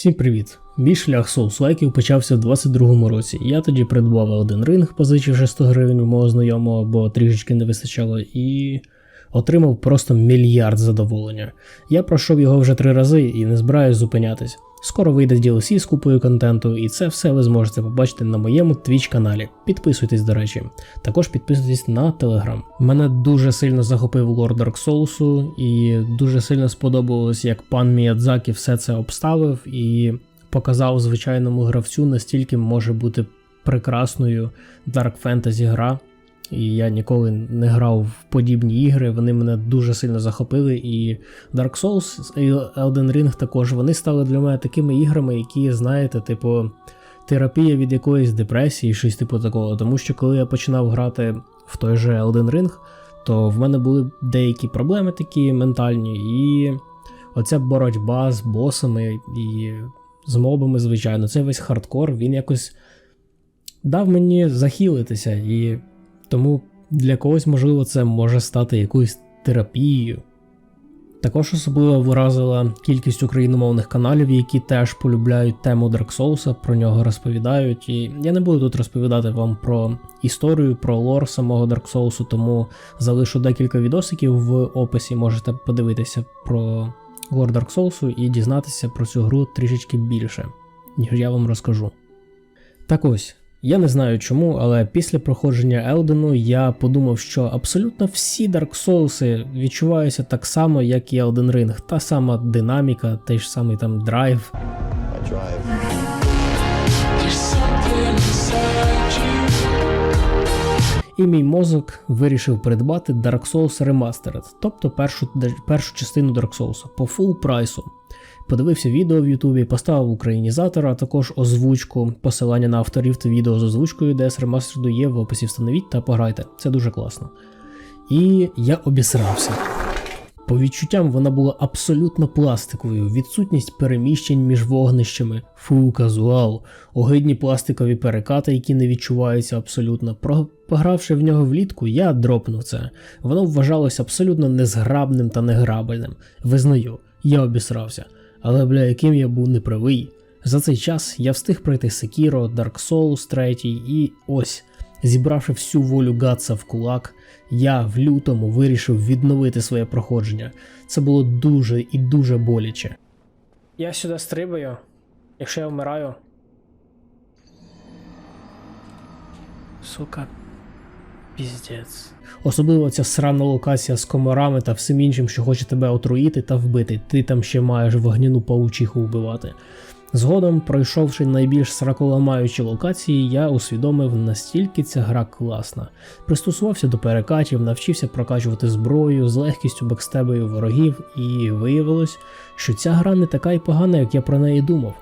Всім привіт! Мій шлях соус-лайків почався в 22-му році. Я тоді придбав один ринг, позичивши 100 гривень у мого знайомого, бо трішечки не вистачало, і отримав просто мільярд задоволення. Я пройшов його вже три рази і не збираюсь зупинятись. Скоро вийде DLC з купою контенту, і це все ви зможете побачити на моєму Twitch каналі. Підписуйтесь, до речі. Також підписуйтесь на Telegram. Мене дуже сильно захопив лор Dark Souls, і дуже сильно сподобалось, як пан Міядзакі все це обставив і показав звичайному гравцю, настільки може бути прекрасною Dark Fantasy гра. І я ніколи не грав в подібні ігри, вони мене дуже сильно захопили. І Dark Souls і Elden Ring також вони стали для мене такими іграми, які, знаєте, типу, терапія від якоїсь депресії, щось типу такого. Тому що коли я починав грати в той же Elden Ring, то в мене були деякі проблеми такі ментальні, і оця боротьба з босами і з мобами, звичайно, це весь хардкор, він якось дав мені захилитися. і тому для когось, можливо, це може стати якоюсь терапією. Також особливо вразила кількість україномовних каналів, які теж полюбляють тему Dark Souls, про нього розповідають. І я не буду тут розповідати вам про історію, про лор самого Dark Souls, тому залишу декілька відосиків в описі, можете подивитися про лор Dark Souls і дізнатися про цю гру трішечки більше, ніж я вам розкажу. Так ось. Я не знаю чому, але після проходження Елдену я подумав, що абсолютно всі Dark Souls відчуваються так само, як і Elden Ring. Та сама динаміка, той ж самий там драйв. І мій мозок вирішив придбати Dark Souls Remastered, тобто першу, першу частину Dark Souls по фул прайсу. Подивився відео в Ютубі, поставив українізатор, а також озвучку. Посилання на авторів та відео з озвучкою DS Remastered є в описі встановіть та пограйте. Це дуже класно. І я обісрався. По відчуттям вона була абсолютно пластиковою, відсутність переміщень між вогнищами, фу, казуал, огидні пластикові перекати, які не відчуваються абсолютно. Про- Погравши в нього влітку, я дропнув це. Воно вважалося абсолютно незграбним та неграбельним. Визнаю, я обісрався. Але бля, яким я був неправий. За цей час я встиг пройти Sekiro, Dark Souls 3 і ось, зібравши всю волю Гатса в кулак, я в лютому вирішив відновити своє проходження. Це було дуже і дуже боляче. Я сюди стрибаю, якщо я вмираю. Сука. Піздець. Особливо ця срана локація з комарами та всім іншим, що хоче тебе отруїти та вбити. Ти там ще маєш вогняну паучиху вбивати. Згодом, пройшовши найбільш сраколамаючі локації, я усвідомив, настільки ця гра класна. Пристосувався до перекатів, навчився прокачувати зброю, з легкістю бекстебою ворогів, і виявилось, що ця гра не така й погана, як я про неї думав.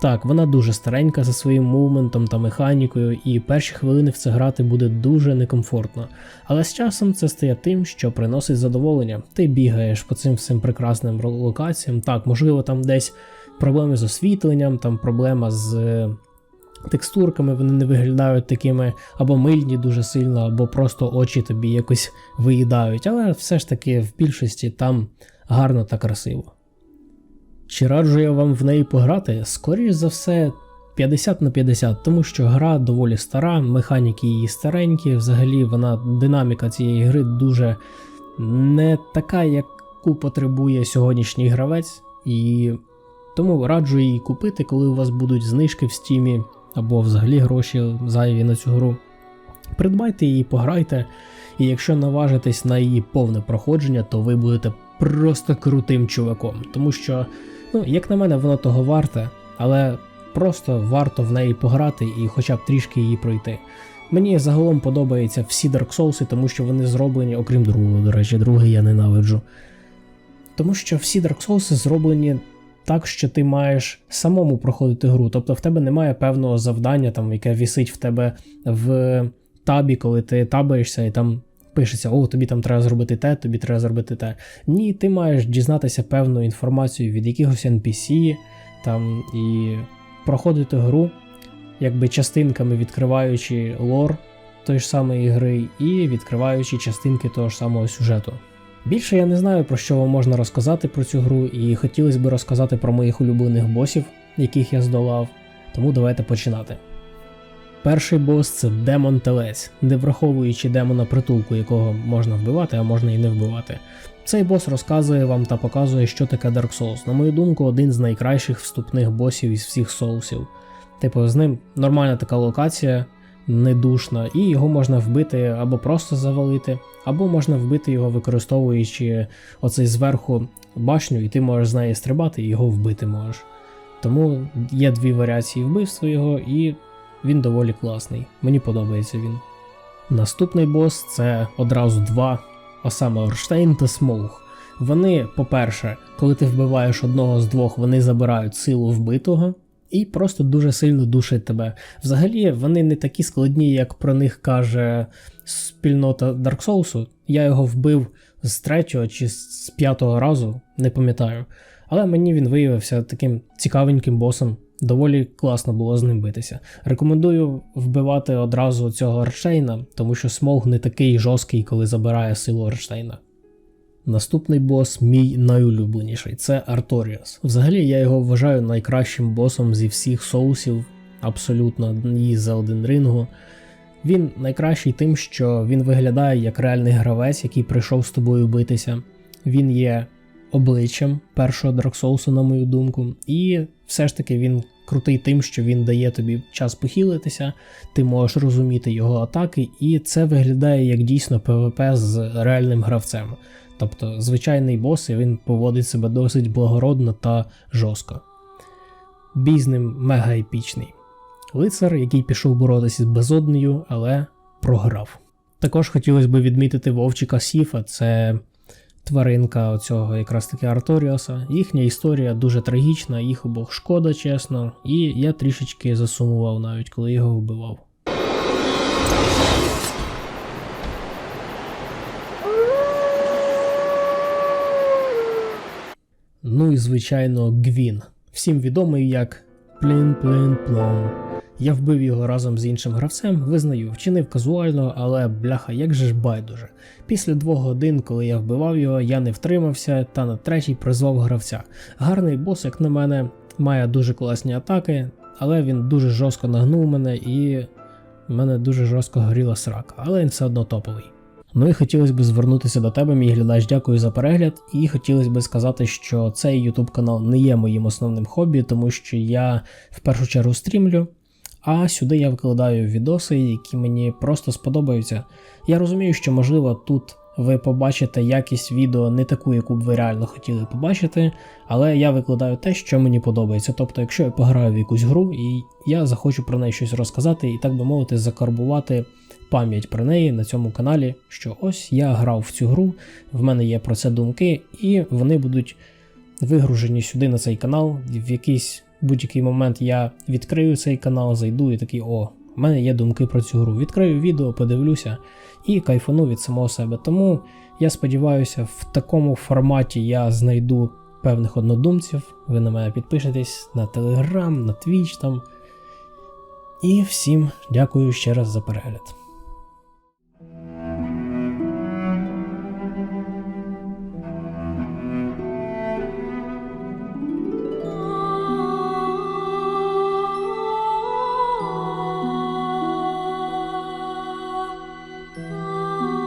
Так, вона дуже старенька за своїм мувментом та механікою, і перші хвилини в це грати буде дуже некомфортно. Але з часом це стає тим, що приносить задоволення. Ти бігаєш по цим всім прекрасним локаціям. Так, можливо, там десь проблеми з освітленням, там проблема з е, текстурками, вони не виглядають такими або мильні дуже сильно, або просто очі тобі якось виїдають. Але все ж таки в більшості там гарно та красиво. Чи раджу я вам в неї пограти? Скоріш за все, 50 на 50, тому що гра доволі стара, механіки її старенькі, взагалі вона динаміка цієї гри дуже не така, яку потребує сьогоднішній гравець, і тому раджу її купити, коли у вас будуть знижки в стімі або взагалі гроші зайві на цю гру. Придбайте її, пограйте, і якщо наважитесь на її повне проходження, то ви будете просто крутим чуваком. Тому що, ну, як на мене, воно того варте, але просто варто в неї пограти і хоча б трішки її пройти. Мені загалом подобаються всі Dark Souls, тому що вони зроблені, окрім другого, до речі, другий я ненавиджу. Тому що всі Dark Souls зроблені так, що ти маєш самому проходити гру. Тобто в тебе немає певного завдання, там, яке вісить в тебе в табі, коли ти табаєшся і там пишеться: о, тобі там треба зробити те, тобі треба зробити те. Ні, ти маєш дізнатися певну інформацію від якихось NPC там і проходити гру, якби частинками відкриваючи лор тої ж самої гри і відкриваючи частинки того ж самого сюжету. Більше я не знаю про що вам можна розказати про цю гру, і хотілося б розказати про моїх улюблених босів. яких я здолав. Тому давайте починати. Перший бос це демон телець, де враховуючи демона притулку, якого можна вбивати, а можна і не вбивати. Цей бос розказує вам та показує, що таке Dark Souls. На мою думку, один з найкращих вступних босів із всіх соусів. Типу, з ним нормальна така локація, недушна, і його можна вбити або просто завалити, або можна вбити його, використовуючи оцей зверху башню, і ти можеш з неї стрибати і його вбити можеш. Тому є дві варіації вбивства його, і він доволі класний. Мені подобається він. Наступний бос це одразу два, а саме Орштейн та Смоух. Вони, по-перше, коли ти вбиваєш одного з двох, вони забирають силу вбитого і просто дуже сильно душать тебе. Взагалі, вони не такі складні, як про них каже спільнота Dark Souls. Я його вбив з третього чи з п'ятого разу, не пам'ятаю. Але мені він виявився таким цікавеньким босом. Доволі класно було з ним битися. Рекомендую вбивати одразу цього Аршейна, тому що смог не такий жорсткий, коли забирає силу Аршейна. Наступний бос, мій найулюбленіший, це Арторіас. Взагалі я його вважаю найкращим босом зі всіх соусів, абсолютно і з Elden Ring. Він найкращий тим, що він виглядає як реальний гравець, який прийшов з тобою битися. Він є обличчям першого Dark Souls, на мою думку, і все ж таки він крутий тим, що він дає тобі час похилитися, ти можеш розуміти його атаки, і це виглядає як дійсно PvP з реальним гравцем. Тобто звичайний бос, і він поводить себе досить благородно та жорстко. Бій з ним мега епічний. Лицар, який пішов боротися з безоднею, але програв. Також хотілося б відмітити Вовчика Сіфа, це тваринка оцього якраз таки Арторіоса. Їхня історія дуже трагічна, їх обох шкода, чесно, і я трішечки засумував навіть, коли його вбивав. Ну і звичайно, Гвін. Всім відомий як плін плін плон Я вбив його разом з іншим гравцем, визнаю, вчинив казуально, але бляха, як же ж байдуже. Після двох годин, коли я вбивав його, я не втримався та на третій призвав гравця. Гарний бос, як на мене, має дуже класні атаки, але він дуже жорстко нагнув мене і мене дуже жорстко горіла срака, але він все одно топовий. Ну і хотілося б звернутися до тебе, мій глядач, дякую за перегляд. І хотілося б сказати, що цей YouTube канал не є моїм основним хобі, тому що я в першу чергу стрімлю, а сюди я викладаю відоси, які мені просто сподобаються. Я розумію, що можливо тут ви побачите якість відео не таку, яку б ви реально хотіли побачити, але я викладаю те, що мені подобається. Тобто, якщо я пограю в якусь гру і я захочу про неї щось розказати і так би мовити, закарбувати пам'ять про неї на цьому каналі, що ось я грав в цю гру, в мене є про це думки, і вони будуть вигружені сюди на цей канал. В якийсь будь-який момент я відкрию цей канал, зайду і такий, о, в мене є думки про цю гру. Відкрию відео, подивлюся і кайфану від самого себе. Тому я сподіваюся, в такому форматі я знайду певних однодумців. Ви на мене підпишетесь на Telegram, на Twitch там. І всім дякую ще раз за перегляд.